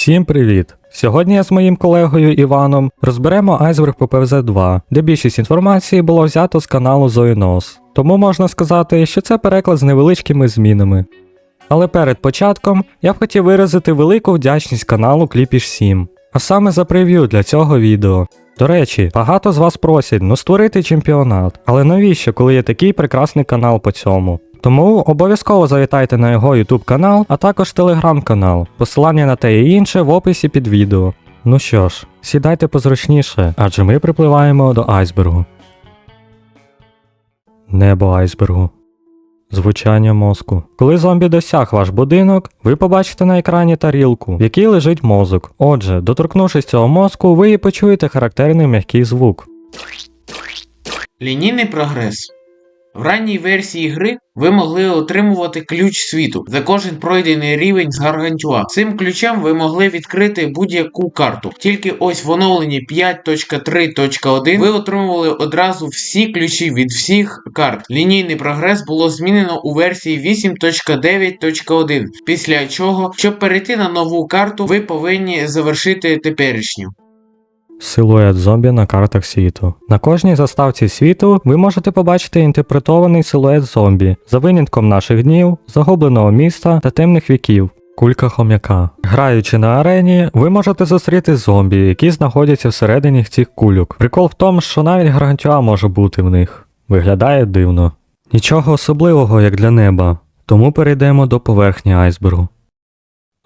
Всім привіт! Сьогодні я з моїм колегою Іваном розберемо по ПВЗ-2, де більшість інформації було взято з каналу Зоїнос. Тому можна сказати, що це переклад з невеличкими змінами. Але перед початком я б хотів виразити велику вдячність каналу Кліпіш 7, а саме за прев'ю для цього відео. До речі, багато з вас просять ну створити чемпіонат, але навіщо, коли є такий прекрасний канал по цьому? Тому обов'язково завітайте на його YouTube канал, а також телеграм-канал. Посилання на те і інше в описі під відео. Ну що ж, сідайте позручніше, адже ми припливаємо до айсбергу. Небо айсбергу. Звучання мозку. Коли зомбі досяг ваш будинок, ви побачите на екрані тарілку, в якій лежить мозок. Отже, доторкнувшись цього мозку, ви і почуєте характерний м'який звук. Лінійний прогрес. В ранній версії гри ви могли отримувати ключ світу за кожен пройдений рівень з Гаргантюа. Цим ключем ви могли відкрити будь-яку карту. Тільки ось в оновленні 5.3.1 ви отримували одразу всі ключі від всіх карт. Лінійний прогрес було змінено у версії 8.9.1, після чого, щоб перейти на нову карту, ви повинні завершити теперішню. Силует зомбі на картах світу. На кожній заставці світу ви можете побачити інтерпретований силует зомбі за винятком наших днів, загубленого міста та темних віків. Кулька хом'яка. Граючи на арені, ви можете зустріти зомбі, які знаходяться всередині цих кульок. Прикол в тому, що навіть гарантюа може бути в них. Виглядає дивно. Нічого особливого, як для неба. Тому перейдемо до поверхні айсбергу.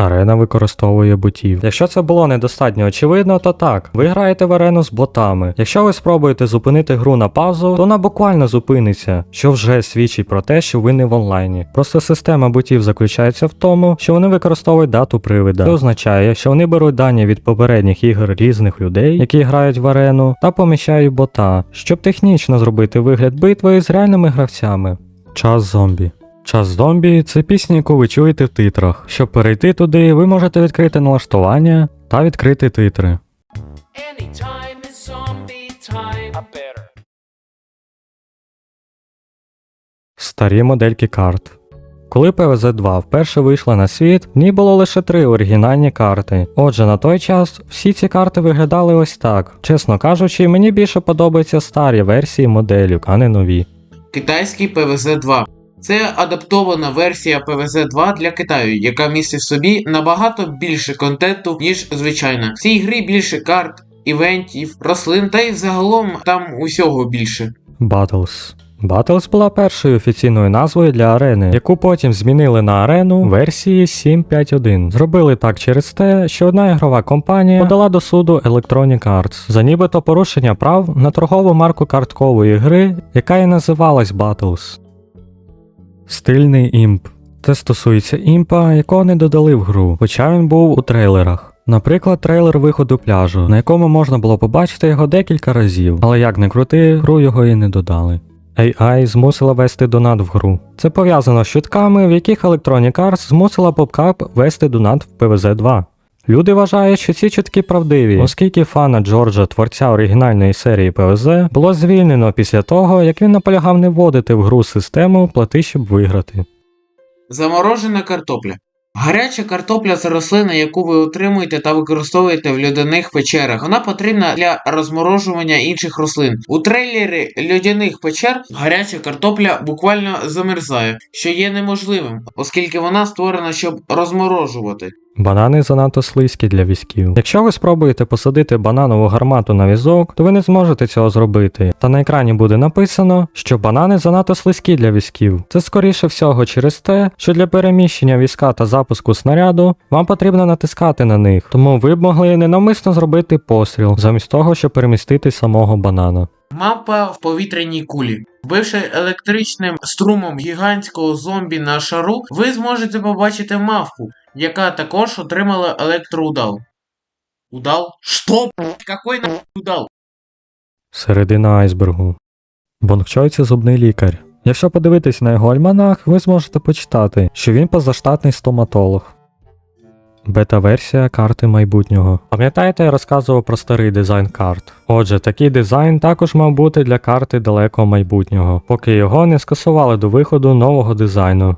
Арена використовує ботів. Якщо це було недостатньо очевидно, то так. Ви граєте в арену з ботами. Якщо ви спробуєте зупинити гру на паузу, то вона буквально зупиниться, що вже свідчить про те, що ви не в онлайні. Просто система ботів заключається в тому, що вони використовують дату привида. Це означає, що вони беруть дані від попередніх ігор різних людей, які грають в арену, та поміщають бота, щоб технічно зробити вигляд битви з реальними гравцями. Час зомбі. Час зомбі це пісня, яку ви чуєте в титрах. Щоб перейти туди, ви можете відкрити налаштування та відкрити титри. Старі модельки карт. Коли PvZ2 вперше вийшла на світ, в ній було лише три оригінальні карти. Отже, на той час всі ці карти виглядали ось так. Чесно кажучи, мені більше подобаються старі версії моделів, а не нові. Китайський PVZ-2. Це адаптована версія PVZ-2 для Китаю, яка містить в собі набагато більше контенту, ніж звичайна. В цій грі більше карт, івентів, рослин та й взагалом там усього більше. Battles. Battles була першою офіційною назвою для арени, яку потім змінили на арену версії 7.5.1. Зробили так через те, що одна ігрова компанія подала до суду Electronic Arts за нібито порушення прав на торгову марку карткової гри, яка і називалась Battles. Стильний імп. Це стосується імпа, якого не додали в гру, хоча він був у трейлерах. Наприклад, трейлер виходу пляжу, на якому можна було побачити його декілька разів, але як не крути, гру його і не додали. AI змусила вести донат в гру. Це пов'язано з чутками, в яких Electronic Arts змусила PopCap вести донат в PvZ 2. Люди вважають, що ці чутки правдиві, оскільки фана Джорджа, творця оригінальної серії PvZ, було звільнено після того, як він наполягав не вводити в гру систему плати, щоб виграти. Заморожена картопля. Гаряча картопля це рослина, яку ви отримуєте та використовуєте в льодяних печерах. Вона потрібна для розморожування інших рослин. У трейлері льодяних печер гаряча картопля буквально замерзає, що є неможливим, оскільки вона створена, щоб розморожувати. Банани занадто слизькі для візків. Якщо ви спробуєте посадити бананову гармату на візок, то ви не зможете цього зробити. Та на екрані буде написано, що банани занадто слизькі для візків. Це скоріше всього через те, що для переміщення візка та запуску снаряду вам потрібно натискати на них, тому ви б могли ненавмисно зробити постріл, замість того, щоб перемістити самого банана. Мапа в повітряній кулі. Вбивши електричним струмом гігантського зомбі на шару, ви зможете побачити мавпу, яка також отримала електроудал. Удал? Что? Какой нахуй удал? Середина айсбергу. Бонгчой це зубний лікар. Якщо подивитись на його альманах, ви зможете почитати, що він позаштатний стоматолог. Бета-версія карти майбутнього. Пам'ятаєте, я розказував про старий дизайн карт. Отже, такий дизайн також мав бути для карти далекого майбутнього, поки його не скасували до виходу нового дизайну.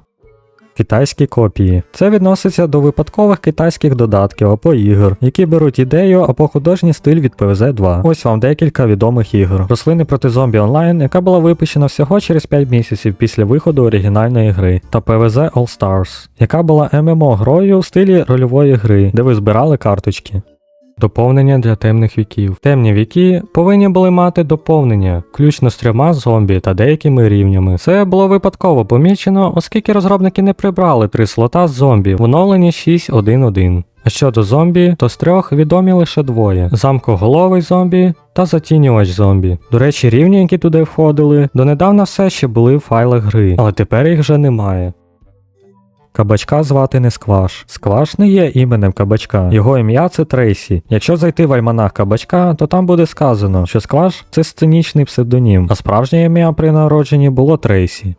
Китайські копії. Це відноситься до випадкових китайських додатків або ігор, які беруть ідею або художній стиль від PvZ 2. Ось вам декілька відомих ігор. Рослини проти зомбі онлайн, яка була випущена всього через 5 місяців після виходу оригінальної гри, та PvZ All Stars, яка була ММО грою в стилі рольової гри, де ви збирали карточки. Доповнення для темних віків. Темні віки повинні були мати доповнення, включно з трьома зомбі та деякими рівнями. Це було випадково помічено, оскільки розробники не прибрали три слота з зомбі в оновленні 6.1.1. А щодо зомбі, то з трьох відомі лише двоє: замкоголовий зомбі та затінювач зомбі. До речі, рівні, які туди входили, донедавна все ще були в файлах гри, але тепер їх вже немає. Кабачка звати не Скваш. Скваш не є іменем кабачка. Його ім'я це Трейсі. Якщо зайти в альманах кабачка, то там буде сказано, що Скваш це сценічний псевдонім, а справжнє ім'я при народженні було Трейсі.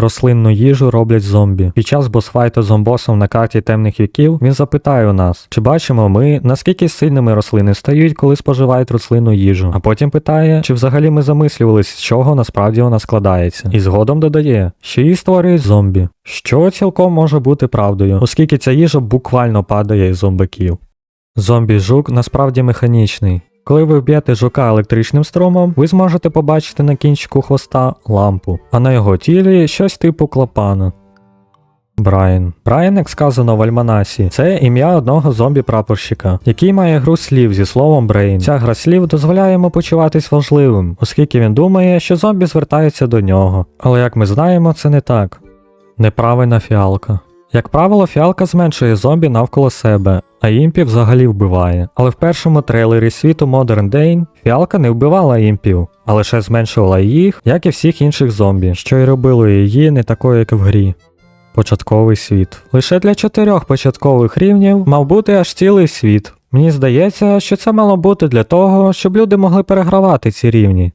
Рослинну їжу роблять зомбі. Під час босфайту зомбосом на карті темних віків він запитає у нас, чи бачимо ми, наскільки сильними рослини стають, коли споживають рослинну їжу. А потім питає, чи взагалі ми замислювались, з чого насправді вона складається. І згодом додає, що її створюють зомбі, що цілком може бути правдою, оскільки ця їжа буквально падає із зомбаків. Зомбі-жук насправді механічний. Коли ви вб'єте жука електричним струмом, ви зможете побачити на кінчику хвоста лампу, а на його тілі щось типу клапана. Брайан. Брайан, як сказано в Альманасі, це ім'я одного зомбі-прапорщика, який має гру слів зі словом Брейн. Ця гра слів дозволяє йому почуватись важливим, оскільки він думає, що зомбі звертаються до нього. Але як ми знаємо, це не так. Неправильна фіалка. Як правило, фіалка зменшує зомбі навколо себе, а імпів взагалі вбиває. Але в першому трейлері світу Modern Day фіалка не вбивала імпів, а лише зменшувала їх, як і всіх інших зомбі, що й робило її не такою, як в грі. Початковий світ. Лише для чотирьох початкових рівнів мав бути аж цілий світ. Мені здається, що це мало бути для того, щоб люди могли перегравати ці рівні.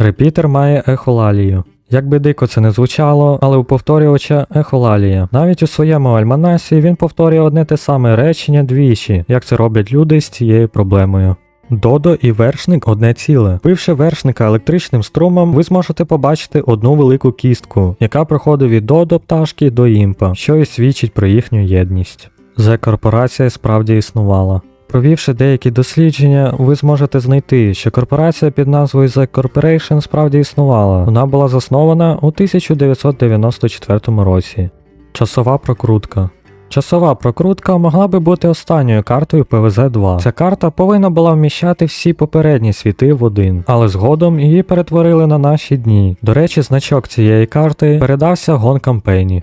Репітер має ехолалію. Як би дико це не звучало, але у повторювача ехолалія. Навіть у своєму альманасі він повторює одне те саме речення двічі, як це роблять люди з цією проблемою. Додо і вершник одне ціле. Пивши вершника електричним струмом, ви зможете побачити одну велику кістку, яка проходить від додо пташки до імпа, що і свідчить про їхню єдність. Зе-корпорація справді існувала. Провівши деякі дослідження, ви зможете знайти, що корпорація під назвою The Corporation справді існувала. Вона була заснована у 1994 році. Часова прокрутка. Часова прокрутка могла би бути останньою картою PvZ 2. Ця карта повинна була вміщати всі попередні світи в один, але згодом її перетворили на наші дні. До речі, значок цієї карти передався гонкам Пенні.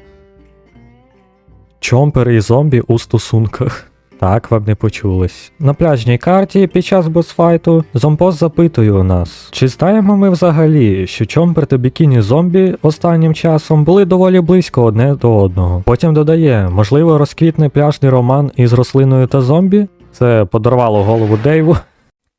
Чомпер і зомбі у стосунках. Так, вам не почулось. На пляжній карті під час босфайту зомбос запитує у нас, чи знаємо ми взагалі, що Чомпер та бікіні зомбі останнім часом були доволі близько одне до одного. Потім додає, можливо, розквітне пляжний роман із рослиною та зомбі. Це подарувало голову Дейву.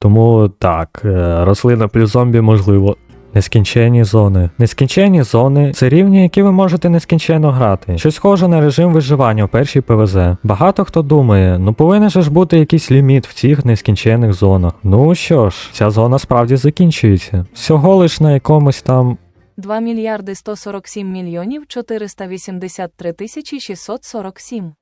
Тому так, е, рослина плюс зомбі можливо. Нескінченні зони. Нескінченні зони це рівні, які ви можете нескінченно грати. Щось схоже на режим виживання в першій ПВЗ. Багато хто думає, ну повинен же ж бути якийсь ліміт в цих нескінченних зонах. Ну що ж, ця зона справді закінчується. Всього лиш на якомусь там 2 мільярди 147 мільйонів 483 тисячі 647.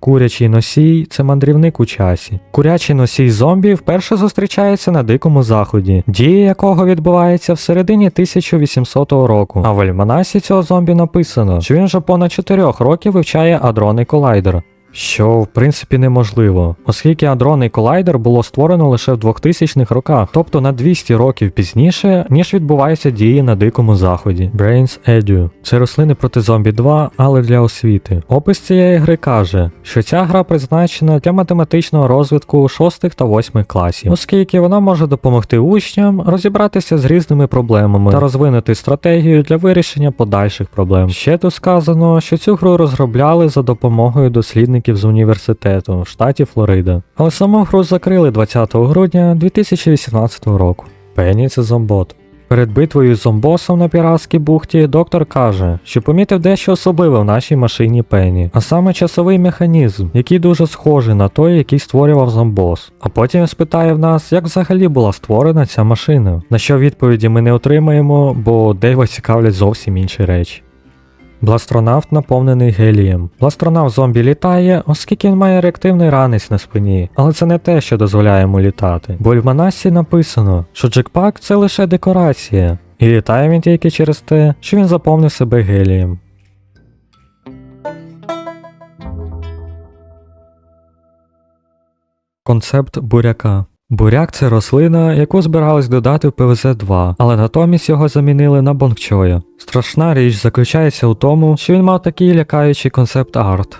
Курячий носій це мандрівник у часі. Курячий носій зомбі вперше зустрічається на дикому заході, дія якого відбувається в середині 1800 року. А в альманасі цього зомбі написано, що він вже понад 4 років вивчає адронний колайдер. Що в принципі неможливо, оскільки адронний колайдер було створено лише в 2000-х роках, тобто на 200 років пізніше, ніж відбуваються дії на дикому заході. Brains Edu – це рослини проти зомбі 2, але для освіти. Опис цієї гри каже, що ця гра призначена для математичного розвитку 6 та 8 класів, оскільки вона може допомогти учням розібратися з різними проблемами та розвинути стратегію для вирішення подальших проблем. Ще тут сказано, що цю гру розробляли за допомогою дослідників з університету в штаті Флорида. Але саму гру закрили 20 грудня 2018 року. Пенні це зомбот. Перед битвою з зомбосом на піратській бухті доктор каже, що помітив дещо особливе в нашій машині Пенні, а саме часовий механізм, який дуже схожий на той, який створював зомбос. А потім спитає в нас, як взагалі була створена ця машина. На що відповіді ми не отримаємо, бо Дейва цікавлять зовсім інші речі. Бластронавт наповнений гелієм. Бластронавт зомбі літає, оскільки він має реактивний ранець на спині, але це не те, що дозволяє йому літати. Бо в Манасі написано, що джекпак це лише декорація, і літає він тільки через те, що він заповнив себе гелієм. Концепт буряка. Буряк це рослина, яку збирались додати в ПВЗ-2, але натомість його замінили на бонгчоя. Страшна річ заключається у тому, що він мав такий лякаючий концепт арт.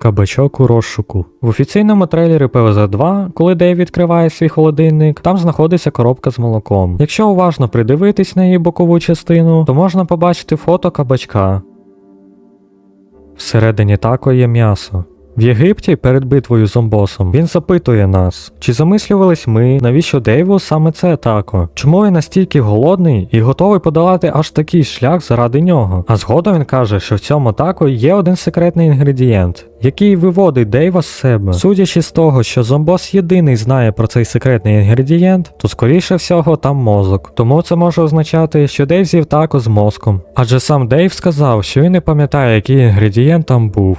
Кабачок у розшуку. В офіційному трейлері ПВЗ-2, коли Дейв відкриває свій холодильник, там знаходиться коробка з молоком. Якщо уважно придивитись на її бокову частину, то можна побачити фото кабачка. Всередині тако є м'ясо. В Єгипті перед битвою з зомбосом він запитує нас, чи замислювались ми, навіщо Дейву саме це тако? Чому він настільки голодний і готовий подолати аж такий шлях заради нього? А згодом він каже, що в цьому тако є один секретний інгредієнт, який виводить Дейва з себе. Судячи з того, що зомбос єдиний знає про цей секретний інгредієнт, то скоріше всього там мозок. Тому це може означати, що Дейв з'їв тако з мозком. Адже сам Дейв сказав, що він не пам'ятає, який інгредієнт там був.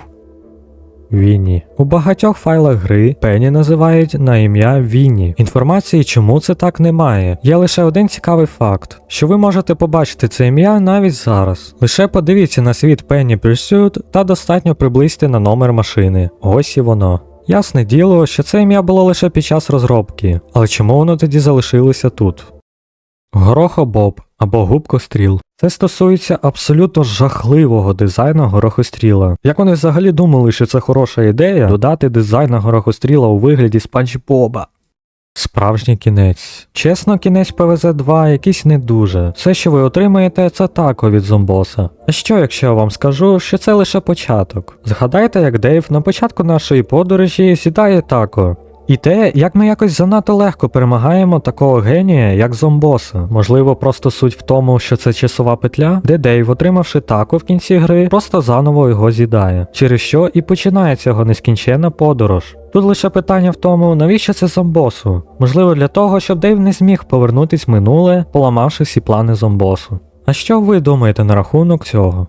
Вінні. У багатьох файлах гри Пенні називають на ім'я Вінні. Інформації, чому це так немає. Є лише один цікавий факт, що ви можете побачити це ім'я навіть зараз. Лише подивіться на світ Penny Pursuit та достатньо приблизьте на номер машини. Ось і воно. Ясне діло, що це ім'я було лише під час розробки, але чому воно тоді залишилося тут? Горохобоб або губкостріл. Це стосується абсолютно жахливого дизайну горохостріла. Як вони взагалі думали, що це хороша ідея додати дизайн горохостріла у вигляді Спанч Боба? Справжній кінець. Чесно, кінець ПВЗ-2 якийсь не дуже. Все, що ви отримаєте, це тако від зомбоса. А що, якщо я вам скажу, що це лише початок? Згадайте, як Дейв на початку нашої подорожі сідає тако. І те, як ми якось занадто легко перемагаємо такого генія, як зомбоса. Можливо, просто суть в тому, що це часова петля, де Дейв, отримавши тако в кінці гри, просто заново його з'їдає, через що і починається його нескінченна подорож. Тут лише питання в тому, навіщо це зомбосу? Можливо, для того, щоб Дейв не зміг повернутись в минуле, поламавши всі плани зомбосу. А що ви думаєте на рахунок цього?